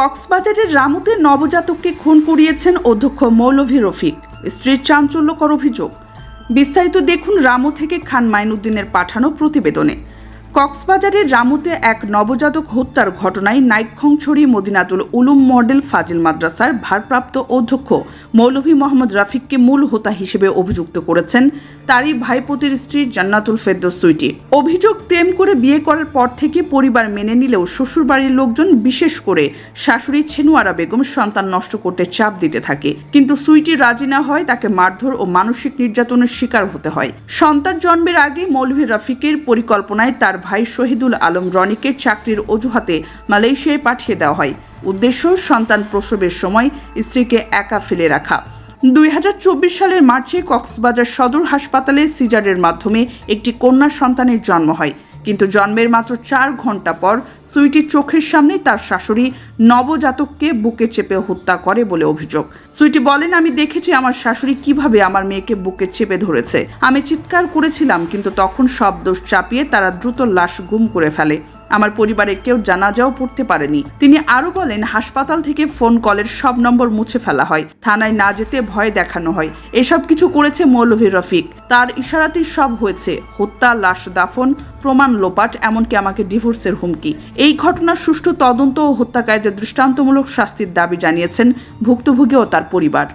কক্সবাজারের রামুতে নবজাতককে খুন করিয়েছেন অধ্যক্ষ মৌলভী রফিক। স্ত্রীর চাঞ্চল্যকর অভিযোগ। বিস্তারিত দেখুন রামু থেকে খান মাইনুদ্দিনের পাঠানো প্রতিবেদনে। কক্সবাজারের রামুতে এক নবজাতক হত্যার ঘটনায় নাইটখংছড়ি মদিনাতুল উলুম মডেল ফাজিল মাদ্রাসার ভারপ্রাপ্ত অধ্যক্ষ মৌলভী মোহাম্মদ রাফিককে মূল হোতা হিসেবে অভিযুক্ত করেছেন তারই ভাইপতির স্ত্রী জান্নাতুল ফেরদৌস সুইটি। অভিযোগ প্রেম করে বিয়ে করার পর থেকে পরিবার মেনে নিলেও শ্বশুরবাড়ির লোকজন বিশেষ করে শাশুড়ি ছেনুয়ারা বেগম সন্তান নষ্ট করতে চাপ দিতে থাকে। কিন্তু সুইটি রাজি না হয়, তাকে মারধর ও মানসিক নির্যাতনের শিকার হতে হয়। সন্তান জন্মের আগে মৌলভী রাফিকের পরিকল্পনায় তার ভাই শহীদুল আলম রনিকে চাকরির অজুহাতে মালয়েশিয়ায় পাঠিয়ে দেওয়া হয়। উদ্দেশ্য, সন্তান প্রসবের সময় স্ত্রীকে একা ফেলে রাখা। দুই হাজার চব্বিশ সালের মার্চে কক্সবাজার সদর হাসপাতালে সিজারের মাধ্যমে একটি কন্যা সন্তানের জন্ম হয়। কিন্তু জন্মের মাত্র চার ঘণ্টা পর সুইটির চোখের সামনে তার শাশুড়ি নবজাতককে বুকে চেপে হত্যা করে বলে অভিযোগ। সুইটি বলেন, আমি দেখেছি আমার শাশুড়ি কীভাবে আমার মেয়েকে বুকে চেপে ধরেছে। আমি চিৎকার করেছিলাম, কিন্তু তখন সব দোষ চাপিয়ে তারা দ্রুত লাশ গুম করে ফেলে। আমার পরিবারে কেউ জানাজাও পড়তে পারেনি। তিনি আরও বলেন, হাসপাতাল থেকে ফোন কলের সব নম্বর মুছে ফেলা হয়, থানায় না যেতে ভয় দেখানো হয়। এসব কিছু করেছে মৌলভী রফিক। তার ইশারাতেই সব হয়েছে। হত্যা, লাশ দাফন, প্রমাণ লোপাট, এমনকি আমাকে ডিভোর্সের হুমকি। এই ঘটনার সুষ্ঠু তদন্ত ও হত্যাকারীদের দৃষ্টান্তমূলক শাস্তির দাবি জানিয়েছেন ভুক্তভোগী ও তার পরিবার।